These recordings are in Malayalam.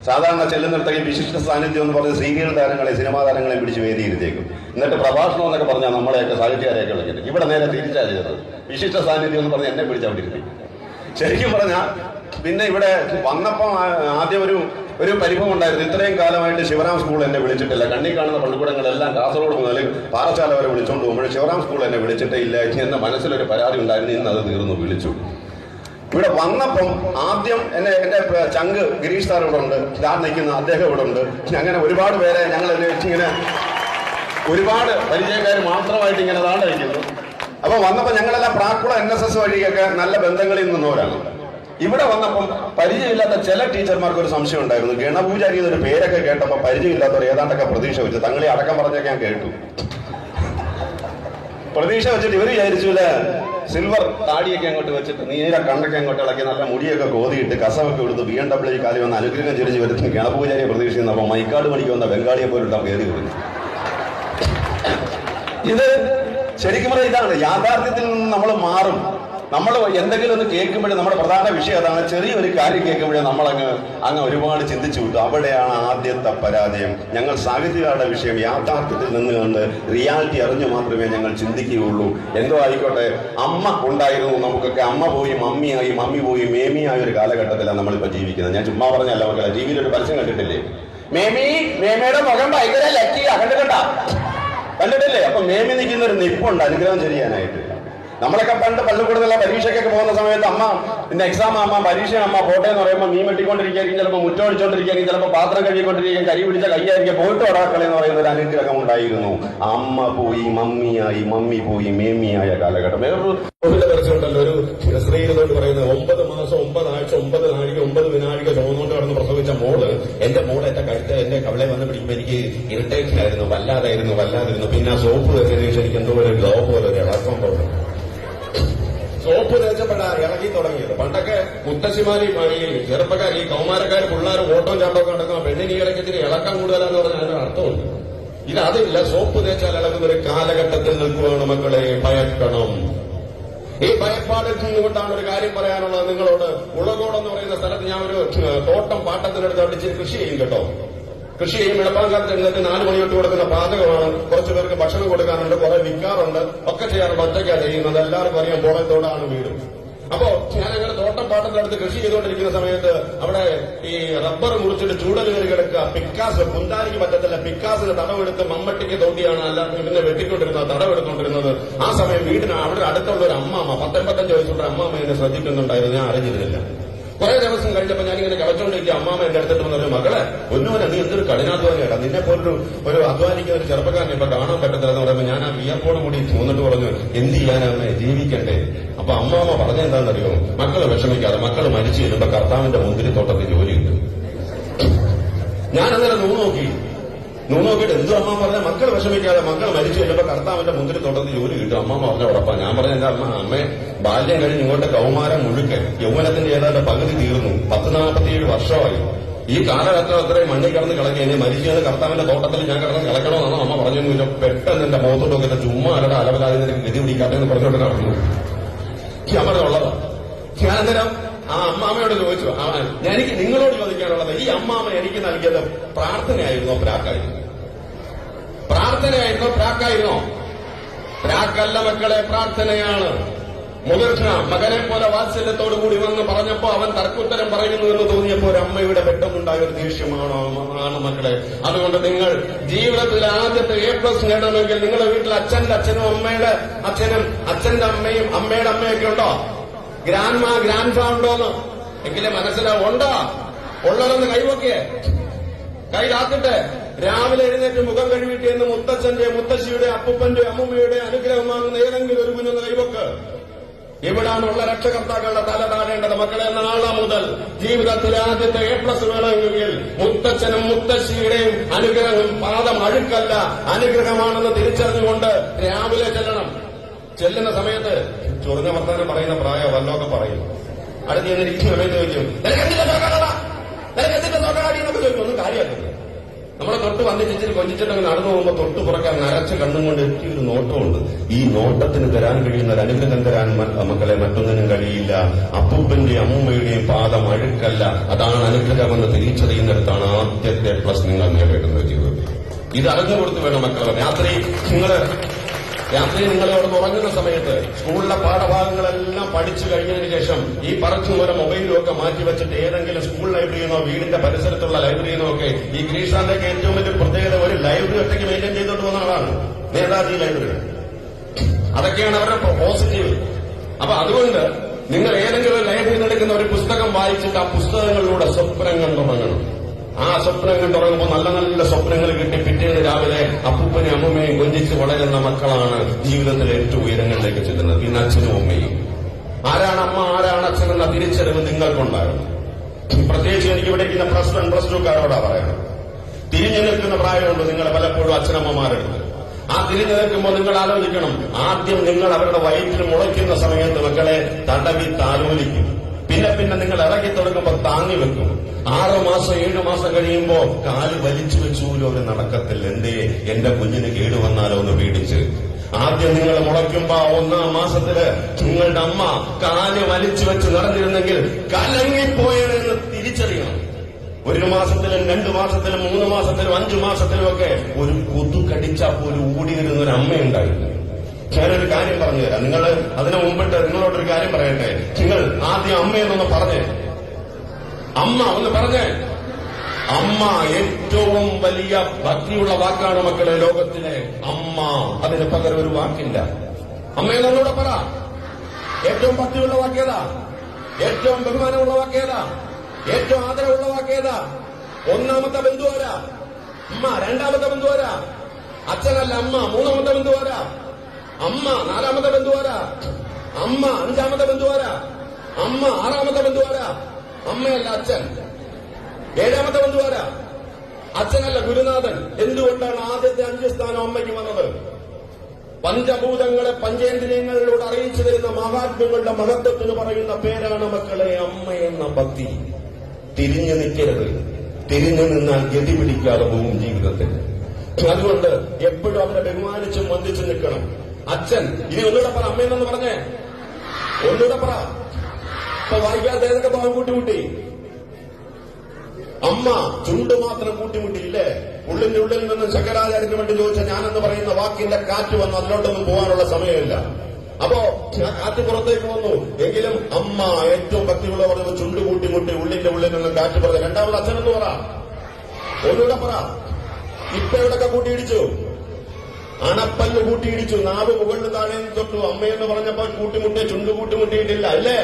സാധാരണ ചെല്ലുന്നിടത്തേക്ക് വിശിഷ്ട സാന്നിധ്യം എന്ന് പറഞ്ഞ് സീരിയൽ താരങ്ങളെ സിനിമാ താരങ്ങളെ പിടിച്ച് വേദിയിരുത്തേക്കും എന്നിട്ട് പ്രഭാഷണം എന്നൊക്കെ പറഞ്ഞാൽ നമ്മളെയൊക്കെ സാഹിത്യകാരെയൊക്കെ വിളിക്കുന്നത് ഇവിടെ നേരെ തിരിച്ചാ ചെയ്തത്. വിശിഷ്ട സാന്നിധ്യം എന്ന് പറഞ്ഞ് എന്നെ പിടിച്ച് അവിടെ ഇരുത്തി. ശരിക്കും പറഞ്ഞാൽ പിന്നെ ഇവിടെ വന്നപ്പം ആദ്യം ഒരു ഒരു പരിഭവം ഉണ്ടായിരുന്നു. ഇത്രയും കാലമായിട്ട് ശിവറാം സ്കൂൾ എന്നെ വിളിച്ചിട്ടില്ല. കണ്ണി കാണുന്ന പള്ളിക്കൂടങ്ങളെല്ലാം കാസർഗോഡ് മുതൽ പാറശാല വരെ വിളിച്ചുകൊണ്ട് പോകുമ്പോൾ ശിവറാം സ്കൂൾ എന്നെ വിളിച്ചിട്ടേ ഇല്ല. എന്ന മനസ്സിലൊരു പരാതി ഉണ്ടായിരുന്നു. ഇന്ന് അത് തീർന്നു. വിളിച്ചു. ഇവിടെ വന്നപ്പം ആദ്യം എന്നെ എന്റെ ചങ്ക് ഗിരീഷ് സാർ ഇവിടെ ഉണ്ട്. ഞാൻ നിൽക്കുന്ന അദ്ദേഹം ഇവിടെ ഉണ്ട്. പക്ഷെ അങ്ങനെ ഒരുപാട് പേരെ ഞങ്ങൾ എന്നെ വെച്ച് ഇങ്ങനെ ഒരുപാട് പരിചയക്കാർ മാത്രമായിട്ട് ഇങ്ങനെ താണ്ട് നിൽക്കുന്നു. അപ്പൊ വന്നപ്പോൾ ഞങ്ങളെല്ലാം പ്രാക്കുള എൻ എസ് എസ് വഴിയൊക്കെ നല്ല ബന്ധങ്ങളിൽ നിന്നവരാണ് ഇവിടെ വന്നപ്പം പരിചയമില്ലാത്ത ചില ടീച്ചർമാർക്ക് ഒരു സംശയം ഉണ്ടായിരുന്നു. ഗണപൂജാരി എന്നൊരു പേരൊക്കെ കേട്ടപ്പോൾ പരിചയമില്ലാത്തവർ ഏതാണ്ടൊക്കെ പ്രതീക്ഷ വെച്ചു തങ്ങളെ അടക്കം പറഞ്ഞൊക്കെ ഞാൻ കേട്ടു. പ്രതീക്ഷ വെച്ചിട്ട് ഇവർ വിചാരിച്ചില്ല സിൽവർ താടിയൊക്കെ അങ്ങോട്ട് വെച്ചിട്ട് നീര കണ്ണൊക്കെ അങ്ങോട്ട് ഇളക്കി നല്ല മുടിയൊക്കെ കോതിയിട്ട് കസവൊക്കെ എടുത്ത് ബി എം ഡബ്ല്യു കാലി വന്ന് അനുഗ്രഹം ചെരിഞ്ഞ് വരുന്ന കിണപ്പൂജാരിയെ പ്രതീക്ഷിക്കുന്ന അപ്പൊ മൈക്കാട് മണിക്ക് വന്ന ബംഗാളിയെ പോലും കയറി കൊടുക്കും ഇത് ശരിക്കും പറഞ്ഞാൽ ഇതാണ്. യാഥാർത്ഥ്യത്തിൽ നിന്ന് നമ്മൾ മാറും. നമ്മൾ എന്തെങ്കിലും ഒന്ന് കേൾക്കുമ്പോഴേ നമ്മുടെ പ്രധാന വിഷയം അതാണ് ചെറിയൊരു കാര്യം കേൾക്കുമ്പോഴേ നമ്മൾ അങ്ങ് അങ്ങ് ഒരുപാട് ചിന്തിച്ചു വിട്ടു അവിടെയാണ് ആദ്യത്തെ പരാജയം. ഞങ്ങൾ സാഹിത്യകാരുടെ വിഷയം യാഥാർത്ഥ്യത്തിൽ നിന്നുകൊണ്ട് റിയാലിറ്റി അറിഞ്ഞു മാത്രമേ ഞങ്ങൾ ചിന്തിക്കുകയുള്ളൂ. എന്തോ ആയിക്കോട്ടെ അമ്മ ഉണ്ടായിരുന്നു നമുക്കൊക്കെ. അമ്മ പോയി മമ്മിയായി മമ്മി പോയി മേമിയായ ഒരു കാലഘട്ടത്തിലാണ് നമ്മളിപ്പോൾ ജീവിക്കുന്നത്. ഞാൻ ചുമ്മാ പറഞ്ഞല്ല മക്കളെ ടി ഒരു പരസ്യം കണ്ടിട്ടില്ലേ? മേമി മേമയുടെ മുഖം ഭയങ്കര ലക്കി കണ്ടിട്ടുണ്ട? കണ്ടിട്ടില്ലേ? അപ്പൊ മേമി നിൽക്കുന്ന ഒരു നിപ്പുണ്ട്. അനുഗ്രഹം ചെയ്യാനായിട്ട് നമ്മളൊക്കെ പണ്ട് പള്ളിക്കൂടുതലുള്ള പരീക്ഷയ്ക്കൊക്കെ പോകുന്ന സമയത്ത് അമ്മ ഇന്ന് എക്സാം അമ്മ പരീക്ഷ അമ്മ പോട്ടെ എന്ന് പറയുമ്പോൾ മീൻ വെട്ടിക്കൊണ്ടിരിക്കുകയായിരിക്കും ചിലപ്പോൾ മുറ്റോടിച്ചോണ്ടിരിക്കുകയായിരിക്കും ചിലപ്പോൾ പാത്രം കഴുകിക്കൊണ്ടിരിക്കുകയും കരി പിടിച്ച കൈയായിരിക്കും പോയിട്ട് ഒടാക്കളെ എന്ന് പറയുന്ന ഒരു അനുഗ്രഹം ഉണ്ടായിരുന്നു. അമ്മ പോയി മമ്മിയായി മമ്മി പോയി മേമിയായ കാലഘട്ടം. വേറൊരു പരസ്യമുണ്ടല്ലോ ഒരു സ്ത്രീ എന്നോട് പറയുന്നത് ഒമ്പത് മാസം ഒമ്പത് ആഴ്ച ഒമ്പത് നാഴിക ഒമ്പത് വിനാഴിക ചുമന്നുകൊണ്ട് കടന്ന് പ്രസവിച്ച മോൾ എന്റെ മോൾ എന്റെ കഴുത്ത് എന്റെ കവളെ വന്ന് പിടിക്കുമ്പോൾ എനിക്ക് ഇറിറ്റേഷൻ ആയിരുന്നു വല്ലാതായിരുന്നു വല്ലാതിരുന്നു. പിന്നെ ആ സോപ്പ് ശേഷം എനിക്ക് എന്തോ ഒരു ഗ്ലോ പോലെ ഒരു ഇളക്കം പോലെ സോപ്പ് തേച്ചപ്പെടാൻ ഇറങ്ങി തുടങ്ങിയത്. പണ്ടൊക്കെ മുത്തശ്ശിമാരി ഈ ചെറുപ്പക്കാർ ഈ കൗമാരക്കാർ പിള്ളേർ ഓട്ടം ചാട്ടമൊക്കെ നടക്കുന്ന പെണ്ണിന് ഈ ഇളക്കം കൂടുതലാന്ന് പറഞ്ഞാൽ അതിന് അർത്ഥമുണ്ട്. അതില്ല സോപ്പ് തേച്ചാൽ ഇളക്കുന്ന ഒരു കാലഘട്ടത്തിൽ നിൽക്കുകയാണ് മക്കളെ. ഭയക്കണം. ഈ ഭയപ്പാടിൽ നിന്നുകൊണ്ടാണ് ഒരു കാര്യം പറയാനുള്ളത് നിങ്ങളോട്. ഉളകോടെന്ന് പറയുന്ന സ്ഥലത്ത് ഞാൻ ഒരു തോട്ടം പാട്ടത്തിനെടുത്ത് അടിച്ച് കൃഷി ചെയ്യും കേട്ടോ. കൃഷി ചെയ്യും ഇടപ്പാങ്കാലത്ത് എഴുന്നേറ്റ് നാല് മണി തൊട്ട് കൊടുക്കുന്ന പാചകമാണ്. കുറച്ചു പേർക്ക് ഭക്ഷണം കൊടുക്കാനുണ്ട് കുറെ വിൽക്കാറുണ്ട്. ഒക്കെ ചെയ്യാറുണ്ട് ഒറ്റയ്ക്കാണ് ചെയ്യുന്നത്. എല്ലാവർക്കും അറിയാം പോളത്തോടാണ് വീട്. അപ്പോ ഞാൻ അങ്ങനെ തോട്ടം പാട്ടത്തിനടുത്ത് കൃഷി ചെയ്തുകൊണ്ടിരിക്കുന്ന സമയത്ത് അവിടെ ഈ റബ്ബർ മുറിച്ചിട്ട് ചൂടൽ കയറി കിടക്കുക. പിക്കാസ് കുന്താരിക്ക് പറ്റത്തില്ല. പിക്കാസിന് തടവെടുത്ത് മമ്മട്ടിക്ക് തോട്ടിയാണ് അല്ലാതെ ഇതിനെ വെട്ടിക്കൊണ്ടിരുന്നത് തടവെടുത്തോണ്ടിരുന്നത് ആ സമയം വീടിന് അവിടെ അടുത്തുള്ള ഒരു അമ്മാമ്മ പത്തൊമ്പത്തഞ്ച് വയസ്സുള്ള അമ്മാമ്മ എന്നെ ശ്രദ്ധിക്കുന്നുണ്ടായിരുന്നു. ഞാൻ അറിഞ്ഞിരുന്നില്ല. കുറെ ദിവസം കഴിഞ്ഞപ്പോ ഞാനിങ്ങനെ കളച്ചോണ്ടിരിക്കുക അമ്മാമ എന്റെ അടുത്തിട്ട് വന്നൊരു മകളെ ഒന്നുമല്ല നീ എന്തൊരു കഠിനാധ്വാനിയാടാ. നിന്നെ പോലൊരു ഒരു അധ്വാനിക്കുന്ന ഒരു ചെറുപ്പക്കാരനെ ഇപ്പൊ കാണാൻ പറ്റത്തില്ല എന്ന് പറയുമ്പോൾ ഞാൻ ആ വിയർപ്പോട് കൂടി തോന്നിട്ട് പറഞ്ഞു എന്ത് ചെയ്യാനാമേ ജീവിക്കണ്ടേ. അപ്പൊ അമ്മാമ പറഞ്ഞെന്താണെന്നറിയോ മക്കൾ വിഷമിക്കാതെ മക്കൾ മരിച്ചു കഴിയുമ്പോ കർത്താവിന്റെ മുന്തിരിത്തോട്ടത്തിൽ ജോലി കിട്ടും ഞാൻ അന്നേരം നോക്കി. നൂ നോക്കിയിട്ട് എന്തു അമ്മ പറഞ്ഞ മക്കൾ വിഷമിക്കാതെ മക്കൾ മരിച്ചു കഴിഞ്ഞപ്പോ കർത്താവിന്റെ മുന്തിരി തുടർന്ന് ജോലി കിട്ടും. അമ്മ പറഞ്ഞ ഉറപ്പാ ഞാൻ പറഞ്ഞ എന്റെ അമ്മ? അമ്മേ ബാല്യം കഴിഞ്ഞ് ഇങ്ങോട്ട് കൗമാരം മുഴുക്കെ യൗവനത്തിന്റെ ഏതാണ്ട് പകുതി തീർന്നു. പത്ത് നാൽപ്പത്തിയേഴ് വർഷമായി. ഈ കാലഘട്ടം അത്രയും മണ്ണിൽ കിടന്ന് കളക്കി ഇനി മരിച്ചത് കർത്താവിന്റെ തോട്ടത്തിൽ ഞാൻ കിടന്ന് കളക്കണമെന്നാണ് അമ്മ പറഞ്ഞൊന്നുമില്ല പെട്ടെന്ന് എന്റെ മുഖത്തോട്ട് നോക്കിയിട്ട് ചുമ്മാ അലട അലവലാതെ ഗതി പിടിക്കാതെ എന്ന് പറഞ്ഞുകൊണ്ട് നടന്നു ഈ പറഞ്ഞുള്ളതാ ഞാൻ അന്നേരം ആ അമ്മാമയോട് ചോദിച്ചു എനിക്ക് നിങ്ങളോട് ചോദിക്കാനുള്ളത് ഈ അമ്മാമ എനിക്ക് നൽകിയത് പ്രാർത്ഥനയായിരുന്നോ പ്രാക്കായിരുന്നു? പ്രാർത്ഥനയായിരുന്നോ പ്രാക്കായിരുന്നോ? പ്രാക്കല്ല മക്കളെ പ്രാർത്ഥനയാണ്. മുതിർന്ന മകനെ പോലെ വാത്സല്യത്തോടു കൂടി വന്ന് പറഞ്ഞപ്പോ അവൻ തർക്കുത്തരം പറയുന്നു എന്ന് തോന്നിയപ്പോ ഒരു അമ്മയുടെ പെട്ടെന്നുണ്ടായ ഒരു ദേഷ്യമാണോ ആണ് മക്കളെ. അതുകൊണ്ട് നിങ്ങൾ ജീവിതത്തിൽ ആദ്യത്തെ എ പ്ലസ് നേടണമെങ്കിൽ നിങ്ങളുടെ വീട്ടിൽ അച്ഛന്റെ അച്ഛനും അമ്മയുടെ അച്ഛനും അച്ഛന്റെ അമ്മയും അമ്മയുടെ അമ്മയൊക്കെ ഉണ്ടോ? ഗ്രാൻഡ് മാ ഗ്രാൻഡ് ഫാ ഉണ്ടോന്ന്? എങ്കിലും മനസ്സിലാവും ഉണ്ടോ? ഉള്ളതെന്ന് കൈവക്കേ. കയ്യിലാക്കട്ടെ രാവിലെ എഴുന്നേറ്റ് മുഖം കഴുകിയിട്ട് എന്ന് മുത്തച്ഛന്റെ മുത്തശ്ശിയുടെ അപ്പൂപ്പന്റെ അമ്മൂമ്മയുടെ അനുഗ്രഹം ഏതെങ്കിലും ഒരു കുഞ്ഞൊന്ന് കൈവക്ക്. ഇവിടാണുള്ള രക്ഷകർത്താക്കളുടെ തല താഴേണ്ടത് മക്കളെ നാളെ മുതൽ ജീവിതത്തിൽ ആദ്യത്തെ എ പ്ലസ് വേണമെങ്കിൽ മുത്തച്ഛനും മുത്തശ്ശിയുടെയും അനുഗ്രഹം പാദം അഴുക്കല്ല. അനുഗ്രഹമാണെന്ന് തിരിച്ചറിഞ്ഞുകൊണ്ട് രാവിലെ ചെല്ലണം. ചെല്ലുന്ന സമയത്ത് ചൊറിഞ്ഞ വർത്തമാനം പറയുന്ന പ്രായ വല്ലൊക്കെ പറയും. അടുത്ത് ഞാൻ സമയത്ത് ചോദിക്കും ഒന്നും കാര്യമല്ല. നമ്മളെ തൊട്ട് വന്നിച്ചിട്ട് കൊഞ്ചിച്ചിട്ട് കൊഞ്ചിച്ചിട്ടങ്ങ് നടന്നു പോകുമ്പോൾ തൊട്ട് പുറക്കാൻ നരച്ച കണ്ണും കൊണ്ട് എനിക്കൊരു നോട്ടമുണ്ട്. ഈ നോട്ടത്തിന് തരാൻ കഴിയുന്ന ഒരു അനുഗ്രഹം തരാൻ മക്കളെ മറ്റൊന്നിനും കഴിയില്ല. അപ്പൂപ്പന്റെയും അമ്മൂമ്മയുടെയും പാദം അഴുക്കല്ല. അതാണ് അനുഗ്രഹമെന്ന് തിരിച്ചറിയുന്നിടത്താണ് ആദ്യത്തെ പ്ലസ് നിങ്ങൾ നേടേണ്ടുന്നത് ജീവിതത്തിൽ. ഇത് അറിഞ്ഞു കൊടുത്ത് വേണം മക്കളെ രാത്രി നിങ്ങൾ രാത്രി നിങ്ങൾ അവിടെ ഉറങ്ങുന്ന സമയത്ത് സ്കൂളിലെ പാഠഭാഗങ്ങളെല്ലാം പഠിച്ചു കഴിഞ്ഞതിന് ശേഷം ഈ പറച്ചു പോലെ മൊബൈലും ഒക്കെ മാറ്റി വെച്ചിട്ട് ഏതെങ്കിലും സ്കൂൾ ലൈബ്രറിയെന്നോ വീടിന്റെ പരിസരത്തുള്ള ലൈബ്രറിയെന്നോ ഒക്കെ ഈ ഗ്രീഷാന്റെ ഒക്കെ ഏറ്റവും വലിയ പ്രത്യേകത ഒരു ലൈബ്രറി ഒറ്റയ്ക്ക് മെയിന്റെയിൻ ചെയ്തുകൊണ്ട് പോകുന്ന ആളാണ് നേതാജി ലൈബ്രറി. അതൊക്കെയാണ് അവരുടെ പോസിറ്റീവ് അപ്പൊ അതുകൊണ്ട് നിങ്ങൾ ഏതെങ്കിലും ലൈബ്രറിയിൽ എടുക്കുന്ന ഒരു പുസ്തകം വായിച്ചിട്ട് ആ പുസ്തകങ്ങളിലൂടെ സ്വപ്നങ്ങൾ കണ്ടുറങ്ങണം. ആ സ്വപ്നം കണ്ടുറങ്ങുമ്പോൾ നല്ല നല്ല സ്വപ്നങ്ങൾ കിട്ടി. പിറ്റേന്ന് രാവിലെ അപ്പൂപ്പനെയും അമ്മൂമ്മയും കൊഞ്ചിച്ച് വളരുന്ന മക്കളാണ് ജീവിതത്തിലെ ഏറ്റവും ഉയരങ്ങളിലേക്ക് ചെല്ലുന്നത്. പിന്നെ അച്ഛനും അമ്മയും. ആരാണ് അമ്മ ആരാണ് അച്ഛൻ എന്ന തിരിച്ചറിവ് നിങ്ങൾക്കുണ്ടായിരുന്നു പ്രത്യേകിച്ച് എനിക്ക് ഇവിടെ ഇരിക്കുന്ന പ്ലസ് വൺ പ്ലസ് ടുക്കാരോടാ പറയണം. തിരിഞ്ഞു നിൽക്കുന്ന പ്രായമുണ്ട് നിങ്ങൾ പലപ്പോഴും അച്ഛനമ്മമാരുണ്ട്. ആ തിരിഞ്ഞു നിൽക്കുമ്പോൾ നിങ്ങൾ ആലോചിക്കണം. ആദ്യം നിങ്ങൾ അവരുടെ വയറ്റിൽ മുളയ്ക്കുന്ന സമയത്ത് മക്കളെ തടവി താലോലിക്കും. പിന്നെ പിന്നെ നിങ്ങൾ ഇറക്കി തുടങ്ങുമ്പോൾ താങ്ങി വെക്കും. ആറു മാസം ഏഴു മാസം കഴിയുമ്പോ കാൽ വലിച്ചു വെച്ചൂലോ ഒരു നടക്കത്തില്ല. എന്തേ? എന്റെ കുഞ്ഞിന് കേടുവന്നാലോ എന്ന് പേടിച്ച്. ആദ്യം നിങ്ങൾ മുളയ്ക്കുമ്പോ ഒന്നാം മാസത്തിൽ നിങ്ങളുടെ അമ്മ കാൽ വലിച്ചു വെച്ച് നടന്നിരുന്നെങ്കിൽ കലങ്ങിപ്പോയെന്ന് തിരിച്ചറിയണം. ഒരു മാസത്തിലും രണ്ടു മാസത്തിലും മൂന്ന് മാസത്തിലും അഞ്ചു മാസത്തിലും ഒക്കെ ഒരു കൊതു കടിച്ചാൽ പോലും ഓടി വരുന്ന ഒരു അമ്മയുണ്ടായിരുന്നു ഞാനൊരു കാര്യം പറഞ്ഞു തരാം. നിങ്ങൾ അതിനു മുമ്പിട്ട് നിങ്ങളോടൊരു കാര്യം പറയട്ടെ. നിങ്ങൾ ആദ്യം അമ്മയെന്നൊന്ന് പറഞ്ഞേ. അമ്മ ഒന്ന് പറഞ്ഞേ. അമ്മ ഏറ്റവും വലിയ ഭക്തിയുള്ള വാക്കാണ് മക്കളെ ലോകത്തിലെ അമ്മ. അതിന് പകരം ഒരു വാക്കില്ല. അമ്മയെന്നൊന്നുകൂടെ പറ. ഏറ്റവും ഭക്തിയുള്ള വാക്കേതാ ഏറ്റവും ബഹുമാനമുള്ള വാക്കേതാ ഏറ്റവും ആദരവുള്ള വാക്കേതാ ഒന്നാമത്തെ ബന്ധു അമ്മ രണ്ടാമത്തെ ബന്ധു അച്ഛനല്ല അമ്മ മൂന്നാമത്തെ ബന്ധു അമ്മ നാലാമത്തെ ബന്ധു ആരാ അമ്മ അഞ്ചാമത്തെ ബന്ധു ആരാ അമ്മ ആറാമത്തെ ബന്ധു ആരാ അമ്മയല്ല അച്ഛൻ. ഏഴാമത്തെ ബന്ധു ആരാ അച്ഛനല്ല ഗുരുനാഥൻ. എന്തുകൊണ്ടാണ് ആദ്യത്തെ അഞ്ച് സ്ഥാനം അമ്മയ്ക്ക് വന്നത്? പഞ്ചഭൂതങ്ങളെ പഞ്ചേന്ദ്രിയങ്ങളിലൂടെ അറിയിച്ചു തരുന്ന മഹാത്മ്യങ്ങളുടെ മഹത്വത്തിന് പറയുന്ന പേരാണ് മക്കളെ അമ്മ എന്ന ഭക്തി. തിരിഞ്ഞു നിൽക്കരുത്. തിരിഞ്ഞു നിന്നാൽ ഗതി പിടിക്കാതെ പോകും ജീവിതത്തിൽ. അതുകൊണ്ട് എപ്പോഴും അവരെ ബഹുമാനിച്ചും വന്ദിച്ചു നിൽക്കണം. അച്ഛൻ ഇനി ഒന്നുകൂടെ പറ അമ്മയെന്നൊന്ന് പറഞ്ഞേ. ഒന്നുകൂടെ പറ. ഇപ്പൊ വായിക്കാത്ത ഏതൊക്കെ ഭാഗം കൂട്ടിമുട്ടി? അമ്മ ചുണ്ട് മാത്രം കൂട്ടിമുട്ടിയില്ലേ? ഉള്ളിന്റെ ഉള്ളിൽ നിന്ന് ശങ്കരാചാര്യന് വേണ്ടി ചോദിച്ച ഞാനെന്ന് പറയുന്ന വാക്കിന്റെ കാറ്റ് വന്ന്. അതിലോട്ടൊന്നും പോകാനുള്ള സമയമില്ല. അപ്പോ കാറ്റ് പുറത്തേക്ക് വന്നു. എങ്കിലും അമ്മ ഏറ്റവും ഭക്തിയുള്ള പറഞ്ഞത് ചുണ്ട് കൂട്ടിമുട്ടി ഉള്ളിന്റെ ഉള്ളിൽ നിന്ന് കാറ്റ് പറഞ്ഞു രണ്ടാമത് അച്ഛനെന്ന് പറ. ഒന്നുകൂടെ പറ. ഇപ്പൊ എവിടൊക്കെ കൂട്ടിയിടിച്ചു? അണപ്പല്ല് കൂട്ടിയിടിച്ചു നാവ് മുകളിൽ താഴെ തൊട്ടു അമ്മയെന്ന് പറഞ്ഞപ്പോൾ കൂട്ടിമുട്ടി ചുണ്ട് കൂട്ടിമുട്ടിയിട്ടില്ല അല്ലേ?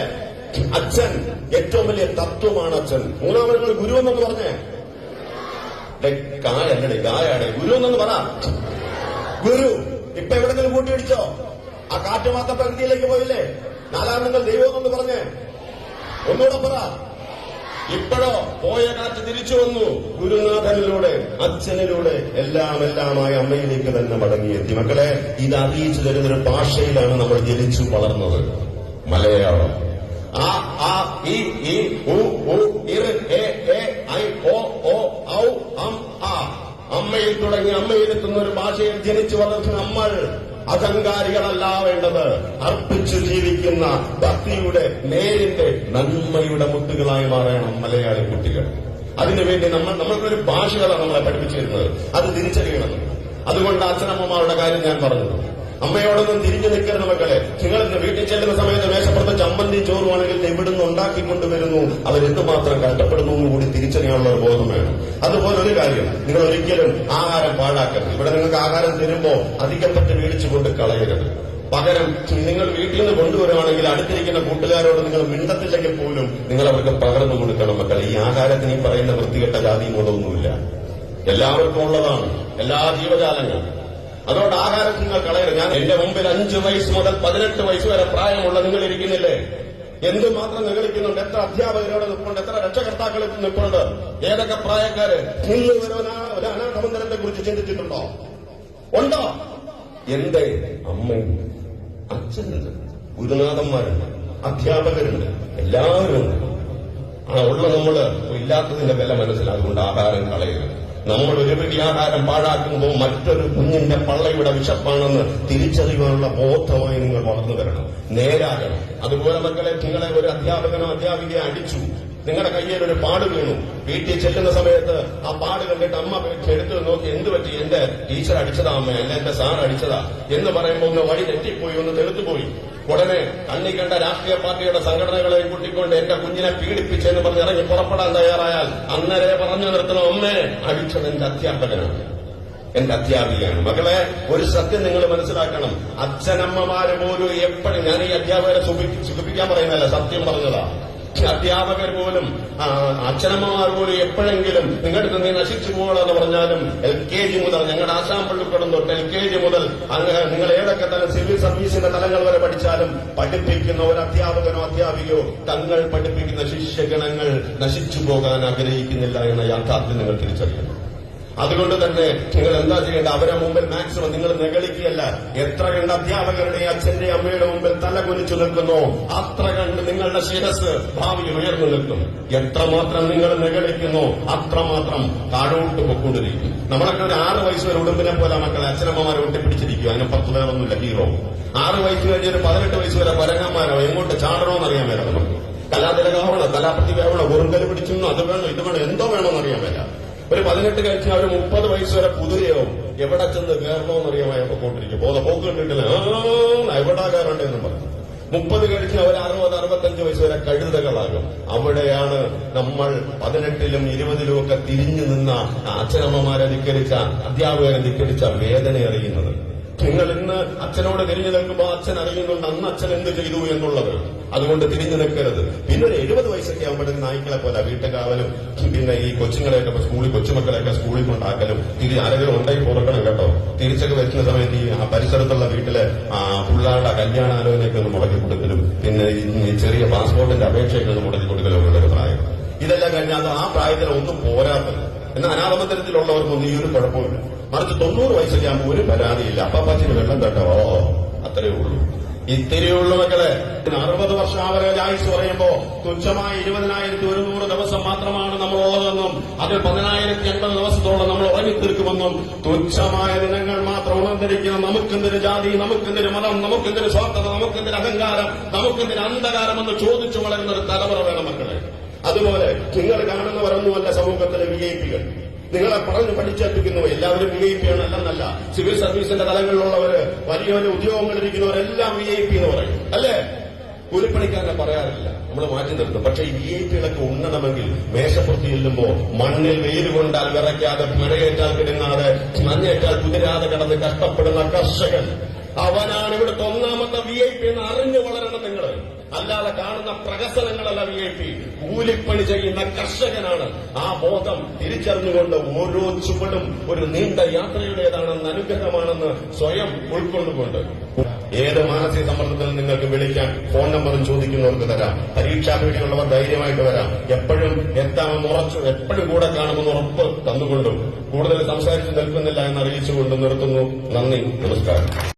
അച്ഛൻ ഏറ്റവും വലിയ തത്വമാണ് അച്ഛൻ. മൂന്നാമത് ഗുരു എന്നൊന്ന് പറഞ്ഞേ. കായല്ലേ ഗായാടെ ഗുരു എന്നൊന്ന് പറ. ഗുരു ഇപ്പൊ എവിടെങ്കിലും കൂട്ടിയിടിച്ചോ? ആ കാറ്റ് മാത്ത പ്രകൃതിയിലേക്ക് പോയില്ലേ? നാലാം നിങ്ങൾ ദൈവം എന്നൊന്ന് പറഞ്ഞേ. ഒന്നുകൂടെ പറ. ഇപ്പോഴോ പോയ കാറ്റ് തിരിച്ചു വന്നു. ഗുരുനാഥനിലൂടെ അച്ഛനിലൂടെ എല്ലാം എല്ലാമായ അമ്മയിലേക്ക് തന്നെ മടങ്ങിയെത്തി മക്കളെ ഇത് അറിയിച്ചു തരുന്നൊരു ഭാഷയിലാണ് നമ്മൾ ജനിച്ചു വളർന്നത്. മലയാളം. ആ ആ ഈ എ എ ഐ ഓ ഓ ഔ അം ആ. അമ്മയിൽ തുടങ്ങി അമ്മയിലെത്തുന്ന ഒരു ഭാഷയിൽ ജനിച്ചു വളർത്തുന്ന നമ്മൾ. അഹങ്കാരികളല്ല വേണ്ടത്. അർപ്പിച്ചു ജീവിക്കുന്ന ഭക്തിയുടെ നേരിന്റെ നന്മയുടെ മുത്തുകളായി മാറണം മലയാളി കുട്ടികൾ. അതിനുവേണ്ടി നമ്മൾ നമ്മൾക്കൊരു ഭാഷകളാണ് നമ്മളെ പഠിപ്പിച്ചിരുന്നത്. അത് തിരിച്ചറിയണം. അതുകൊണ്ട് അച്ഛനമ്മമാരുടെ കാര്യം ഞാൻ പറഞ്ഞു അമ്മയോടൊന്നും തിരിഞ്ഞു നിൽക്കരുത് മക്കളെ. നിങ്ങൾ വീട്ടിൽ ചെല്ലുന്ന സമയത്ത് മേശപ്പുറത്ത് ചമ്മന്തി ചോറുവാണെങ്കിൽ ഇവിടുന്ന് ഉണ്ടാക്കിക്കൊണ്ടുവരുന്നു അവരെന്തുമാത്രം കഷ്ടപ്പെടുന്നു എന്ന് കൂടി തിരിച്ചറിയാനുള്ള ഒരു ബോധം വേണം. അതുപോലെ ഒരു കാര്യം നിങ്ങൾ ഒരിക്കലും ആഹാരം പാഴാക്കരുത്. ഇവിടെ നിങ്ങൾക്ക് ആഹാരം തരുമ്പോ അധികപ്പെട്ട് മേടിച്ചുകൊണ്ട് കളയരുത്. പകരം നിങ്ങൾ വീട്ടിൽ നിന്ന് കൊണ്ടുവരുവാണെങ്കിൽ അടുത്തിരിക്കുന്ന കൂട്ടുകാരോട് നിങ്ങൾ മിണ്ടത്തില്ലെങ്കിൽ പോലും നിങ്ങൾ അവർക്ക് പകർന്നു കൊടുക്കണം മക്കളെ. ഈ ആഹാരത്തിന് ഈ പറയുന്ന വൃത്തികെട്ട ജാതി മൂലമൊന്നുമില്ല എല്ലാവർക്കും ഉള്ളതാണ്. എല്ലാ ജീവജാലങ്ങളും. അതുകൊണ്ട് ആഹാരം നിങ്ങൾ കളയരുത്. ഞാൻ എന്റെ മുമ്പിൽ അഞ്ചു വയസ്സ് മുതൽ പതിനെട്ട് വയസ്സ് വരെ പ്രായമുള്ള നിങ്ങൾ ഇരിക്കുന്നില്ലേ? എന്തുമാത്രം നിഗളിക്കുന്നുണ്ട് എത്ര അധ്യാപകരോട് നിൽപ്പുണ്ട് എത്ര രക്ഷകർത്താക്കൾ നിൽപ്പുണ്ട് ഏതൊക്കെ പ്രായക്കാര്? നിങ്ങൾ ഒരു അനാ- അനാഥമന്ദിരത്തെ കുറിച്ച് ചിന്തിച്ചിട്ടുണ്ടോ? ഉണ്ടോ? എന്റെ അമ്മയും അച്ഛനുണ്ട്. ഗുരുനാഥന്മാരുണ്ട്. അധ്യാപകരുണ്ട്. എല്ലാവരും ഉണ്ട് ആ ഉള്ള നമ്മൾ ഇല്ലാത്തതിന്റെ വില മനസ്സിലാകുകൊണ്ട് ആഹാരം കളയരുത്. നമ്മൾ ഒരു ആഹാരം പാഴാക്കുമ്പോൾ മറ്റൊരു കുഞ്ഞിന്റെ പള്ളയുടെ വിശപ്പാണെന്ന് തിരിച്ചറിയാനുള്ള ബോധമായി നിങ്ങൾ വളർന്നു വരണം. നേരാകണം. അതുപോലെ മക്കളെ നിങ്ങളെ ഒരു അധ്യാപകനോ അധ്യാപികയെ അടിച്ചു. നിങ്ങളുടെ കയ്യിൽ ഒരു പാട് വീണു. വീട്ടിൽ ചെല്ലുന്ന സമയത്ത് ആ പാട് കണ്ടിട്ട് അമ്മ എടുത്തു നോക്കി എന്ത് പറ്റി? എന്റെ ടീച്ചർ അടിച്ചതാ അമ്മ. അല്ല എന്റെ സാർ അടിച്ചതാ. എന്ന് പറയുമ്പോൾ ഒന്ന് വഴി തെറ്റിപ്പോയി ഒന്ന് തെളുത്തുപോയി ഉടനെ കണ്ണി കണ്ട രാഷ്ട്രീയ പാർട്ടിയുടെ സംഘടനകളെ കൂട്ടിക്കൊണ്ട് എന്റെ കുഞ്ഞിനെ പീഡിപ്പിച്ചെന്ന് പറഞ്ഞ് ഇറങ്ങി പുറപ്പെടാൻ തയ്യാറായാൽ അന്നേരെ പറഞ്ഞു നിർത്തണം. അമ്മേ അടിച്ചത് എന്റെ അധ്യാപകനാണ്. എന്റെ അധ്യാപികയാണ്. മകളെ ഒരു സത്യം നിങ്ങൾ മനസ്സിലാക്കണം. അച്ഛനമ്മമാര് പോലും എപ്പോഴും ഞാൻ ഈ അധ്യാപകരെ സുഖി- സുഖിപ്പിക്കാൻ പറയുന്നതല്ല സത്യം പറഞ്ഞതാ. അധ്യാപകർ പോലും അച്ഛനമ്മമാർ പോലും എപ്പോഴെങ്കിലും നിങ്ങളുടെ നീ നശിച്ചു പോകണമെന്ന് പറഞ്ഞാലും എൽ കെ ജി മുതൽ ഞങ്ങളുടെ ആശാം പള്ളിക്കൂടം തൊട്ട് എൽ കെ ജി മുതൽ നിങ്ങൾ ഏതൊക്കെ തന്നെ സിവിൽ സർവീസിന്റെ തലങ്ങൾ വരെ പഠിച്ചാലും പഠിപ്പിക്കുന്ന ഒരു അധ്യാപകനോ അധ്യാപികയോ തങ്ങൾ പഠിപ്പിക്കുന്ന ശിഷ്യഗണങ്ങൾ നശിച്ചു പോകാൻ ആഗ്രഹിക്കുന്നില്ല എന്ന യാഥാർത്ഥ്യം നിങ്ങൾ തിരിച്ചറിയണം അതുകൊണ്ട് തന്നെ നിങ്ങൾ എന്താ ചെയ്യേണ്ട അവരെ മുമ്പിൽ മാക്സിമം നിങ്ങൾ നെകളിക്കുകയല്ല. എത്ര കണ്ട് അധ്യാപകരുടെ അച്ഛന്റെ അമ്മയുടെ മുമ്പിൽ തല കുനിച്ചു നിൽക്കുന്നു അത്ര കണ്ട് നിങ്ങളുടെ ശിരസ് ഭാവിയിൽ ഉയർന്നു നിൽക്കും. എത്രമാത്രം നിങ്ങൾ നെകളിക്കുന്നോ അത്രമാത്രം താഴോട്ട് പൊക്കൊണ്ടിരിക്കും നമ്മളൊക്കെ ഒരു ആറ് വയസ്സ് വരെ ഉടുമ്പിനെ പോലെ മക്കളെ അച്ഛനമ്മമാരെ ഒട്ടിപ്പിടിച്ചിരിക്കും അതിന് പത്ത് പേരൊന്നുമില്ല ഹീറോ ആറ് വയസ്സ് കഴിഞ്ഞ് ഒരു പതിനെട്ട് വയസ്സ് വരെ പരങ്ങന്മാരോ എങ്ങോട്ട് ചാടണോ അറിയാൻ മേല നമുക്ക്. കലാതിലകാവണം കലാപ്രതിഭാവണം ഉറുങ്കൽ പിടിച്ചു അത് വേണം? ഇത് വേണം? എന്തോ വേണമെന്ന് അറിയാൻ മേല. ഒരു പതിനെട്ട് കഴിച്ച് അവർ മുപ്പത് വയസ്സ് വരെ കുതിരയാവും എവിടെ ചെന്ന് കയറണമെന്ന് അയാൾ കൊണ്ടിരിക്കും പോന്ന പോക്ക് കണ്ടിട്ടില്ല. എവിടെ എവിടാ എന്ന് പറഞ്ഞു. മുപ്പത് കഴിച്ച് അവർ അറുപത് അറുപത്തഞ്ച് വയസ്സ് വരെ കഴുതകളാകും. അവിടെയാണ് നമ്മൾ പതിനെട്ടിലും ഇരുപതിലും ഒക്കെ തിരിഞ്ഞു നിന്ന അച്ഛനമ്മമാരെ ധിക്കരിച്ച അധ്യാപകരെ ധിക്കരിച്ച വേദന അറിയുന്നത്. നിങ്ങൾ ഇന്ന് അച്ഛനോട് തിരിഞ്ഞു നിൽക്കുമ്പോൾ അച്ഛൻ അറിയുന്നുണ്ട് അന്ന് അച്ഛൻ എന്ത് ചെയ്തു എന്നുള്ളത്. അതുകൊണ്ട് തിരിഞ്ഞു നിൽക്കരുത്. പിന്നെ ആകുമ്പോഴേക്കും നായ്ക്കളെ പോലെ വീട്ടുകാവലും പിന്നെ ഈ കൊച്ചുങ്ങളെയൊക്കെ സ്കൂളിൽ കൊച്ചുമക്കളെയൊക്കെ സ്കൂളിൽ കൊണ്ടാക്കലും തിരി ആരെങ്കിലും ഉണ്ടായി പുറക്കണം കേട്ടോ. തിരിച്ചൊക്കെ വരുന്ന സമയത്ത് ഈ പരിസരത്തുള്ള വീട്ടിലെ പിള്ളേരുടെ കല്യാണാലോചനയൊക്കെ ഒന്ന് മുടക്കി കൊടുക്കലും പിന്നെ ഈ ചെറിയ പാസ്പോർട്ടിന്റെ അപേക്ഷയൊക്കെ ഒന്ന് മുടക്കി കൊടുക്കലും ഉള്ള ഒരു പ്രായം. ഇതെല്ലാം കഴിഞ്ഞാൽ ആ പ്രായത്തിൽ ഒന്നും പോരാത്തത്. എന്നാൽ അനാഥമന്ദിരത്തിലുള്ളവർക്കൊന്നും ഈ ഒരു കുഴപ്പമില്ല മറിച്ച് തൊണ്ണൂറ് വയസ്സൊക്കെ ആകുമ്പോൾ ഒരു പരാതിയില്ല. അപ്പാപ്പാച്ചിന് വെള്ളം ഉള്ളൂ ഇത്തിരിയുള്ള മക്കളെ അറുപത് വർഷം ആവറേജ് ആയുസ് പറയുമ്പോ തുച്ഛമായ ഇരുപതിനായിരത്തി ഒരുന്നൂറ് ദിവസം മാത്രമാണ് നമ്മൾ ഉള്ളതെന്നും അതിൽ പതിനായിരത്തി എൺപത് ദിവസത്തോളം നമ്മൾ ഉറങ്ങിത്തീർക്കുമെന്നും തുച്ഛമായ ദിനങ്ങൾ മാത്രം ഉണർന്നിരിക്കുന്ന നമുക്കെന്തൊരു ജാതി നമുക്കെന്തൊരു മതം നമുക്കെന്തൊരു സ്വാർത്ഥത നമുക്കെന്തൊരു അഹങ്കാരം നമുക്കെന്തൊരു അന്ധകാരം എന്ന് ചോദിച്ചു വളരുന്ന ഒരു തലമുറ വേണം മക്കളെ. അതുപോലെ നിങ്ങൾ കാണുന്നവരൊന്നുമല്ല സമൂഹത്തിലെ വി ഐ പികൾ നിങ്ങളെ പറഞ്ഞു പഠിച്ചേൽപ്പിക്കുന്നു. എല്ലാവരും വി ഐ പി ആണ്. അല്ലെന്നല്ല. സിവിൽ സർവീസിന്റെ തലങ്ങളിലുള്ളവര് വലിയ വലിയ ഉദ്യോഗങ്ങളിലിരിക്കുന്നവരെല്ലാം വി ഐ പി എന്ന് പറയും. അല്ലേ? കൂലിപ്പണിക്കാരനെ പറയാറില്ല. നമ്മൾ മാറ്റി നിർത്തും. പക്ഷെ ഈ വി ഐ പികളൊക്കെ ഉണ്ണണമെങ്കിൽ മേശപ്പുറത്ത് ചെല്ലുമ്പോ മണ്ണിൽ വെയിൽ കൊണ്ടാൽ വിറയ്ക്കാതെ മഴയേറ്റാൽ കിടങ്ങാതെ മഞ്ഞേറ്റാൽ കുതിരാതെ കിടന്ന് കഷ്ടപ്പെടുന്ന കർഷകൻ. അവനാണ് ഇവിടുത്തെ ഒന്നാമത്തെ വി ഐ പി എന്ന് അറിഞ്ഞു നിങ്ങൾ അല്ലാതെ കാണുന്ന പ്രഹസനങ്ങളല്ല വി ഐ പി കൂലിപ്പണി ചെയ്യുന്ന കർഷകനാണ്. ആ ബോധം തിരിച്ചറിഞ്ഞുകൊണ്ട് ഓരോ ചുവടും ഒരു നീണ്ട യാത്രയുടേതാണെന്ന് അനുഗ്രഹമാണെന്ന് സ്വയം ഉൾക്കൊണ്ടുകൊണ്ട്. ഏത് മാനസിക സമ്മർദ്ദത്തിൽ നിങ്ങൾക്ക് വിളിക്കാൻ ഫോൺ നമ്പറും ചോദിക്കുന്നവർക്ക് തരാം. പരീക്ഷാ പേടിയുള്ളവർ ധൈര്യമായിട്ട് വരാം. എപ്പോഴും എത്താമെന്ന് ഉറച്ചു എപ്പോഴും കൂടെ കാണുമെന്ന് ഉറപ്പ് തന്നുകൊണ്ടും. കൂടുതൽ സംസാരിച്ചു നിൽക്കുന്നില്ല എന്ന് അറിയിച്ചുകൊണ്ട് നിർത്തുന്നു. നന്ദി നമസ്കാരം.